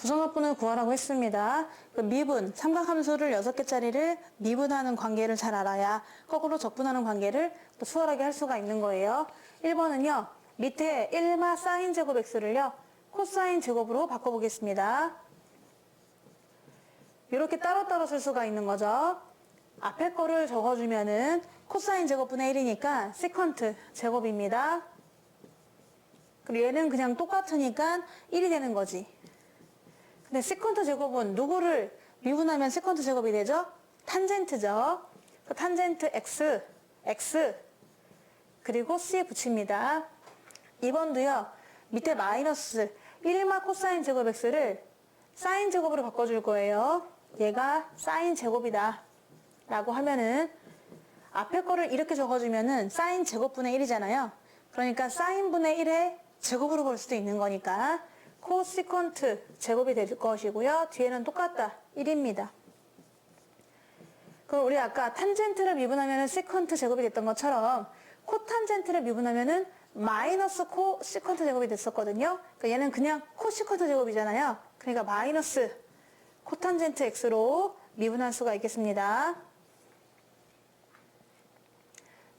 부정합분을 구하라고 했습니다. 그 미분, 삼각함수를 6개짜리를 미분하는 관계를 잘 알아야 거꾸로 적분하는 관계를 또 수월하게 할 수가 있는 거예요. 1번은요. 밑에 1마 사인 제곱 x를요. 코사인 제곱으로 바꿔보겠습니다. 이렇게 따로따로 쓸 수가 있는 거죠. 앞에 거를 적어주면은 코사인 제곱분의 1이니까 세컨트 제곱입니다. 그리고 얘는 그냥 똑같으니까 1이 되는 거지. 근데 세컨트 제곱은 누구를 미분하면 세컨트 제곱이 되죠? 탄젠트죠. 그 탄젠트 x, x, 그리고 c에 붙입니다. 2번도요. 밑에 마이너스 1마 코사인 제곱 x를 사인 제곱으로 바꿔줄 거예요. 얘가 사인 제곱이다. 라고 하면은 앞에 거를 이렇게 적어주면은 사인 제곱분의 1이잖아요. 그러니까 사인분의 1의 제곱으로 볼 수도 있는 거니까 코시컨트 제곱이 될 것이고요. 뒤에는 똑같다. 1입니다. 그럼 우리 아까 탄젠트를 미분하면 시컨트 제곱이 됐던 것처럼 코탄젠트를 미분하면은 마이너스 코시컨트 제곱이 됐었거든요. 그러니까 얘는 그냥 코시컨트 제곱이잖아요. 그러니까 마이너스 코탄젠트 x로 미분할 수가 있겠습니다.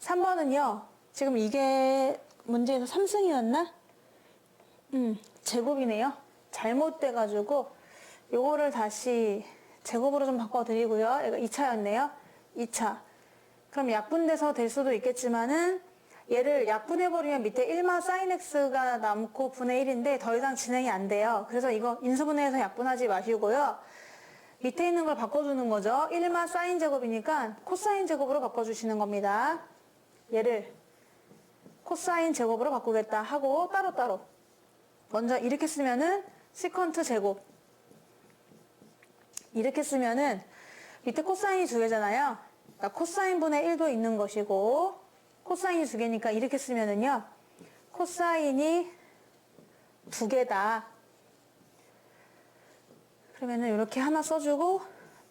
3번은요. 지금 이게 문제에서 3승이었나? 음, 제곱이네요. 잘못돼가지고 요거를 다시 제곱으로 좀 바꿔드리고요. 이거 2차였네요. 2차. 그럼 약분돼서 될 수도 있겠지만은 얘를 약분해버리면 밑에 1마 사인 x가 남고 분의 1인데 더 이상 진행이 안 돼요. 그래서 이거 인수분해해서 약분하지 마시고요. 밑에 있는 걸 바꿔주는 거죠. 1마 사인 제곱이니까 코사인 제곱으로 바꿔주시는 겁니다. 얘를 코사인 제곱으로 바꾸겠다 하고 따로따로 먼저 이렇게 쓰면은 시컨트 제곱 이렇게 쓰면은 밑에 코사인이 두 개잖아요. 그러니까 코사인 분의 1도 있는 것이고 코사인이 두 개니까 이렇게 쓰면은요. 코사인이 두 개다. 그러면은 이렇게 하나 써주고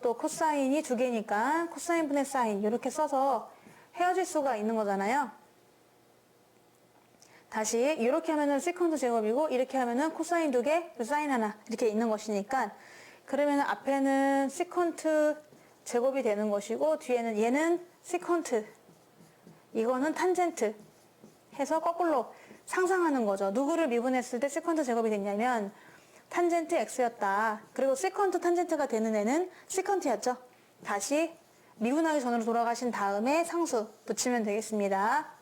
또 코사인이 두 개니까 코사인 분의 사인 이렇게 써서 헤어질 수가 있는 거잖아요. 다시 이렇게 하면은 세컨드 제곱이고 이렇게 하면은 코사인 두 개, 그 사인 하나 이렇게 있는 것이니까 그러면 앞에는 세컨트 제곱이 되는 것이고 뒤에는 얘는 세컨트 이거는 탄젠트 해서 거꾸로 상상하는 거죠. 누구를 미분했을 때 세컨트 제곱이 됐냐면 탄젠트 x였다. 그리고 세컨트 탄젠트가 되는 애는 세컨트였죠. 다시 미분하기 전으로 돌아가신 다음에 상수 붙이면 되겠습니다.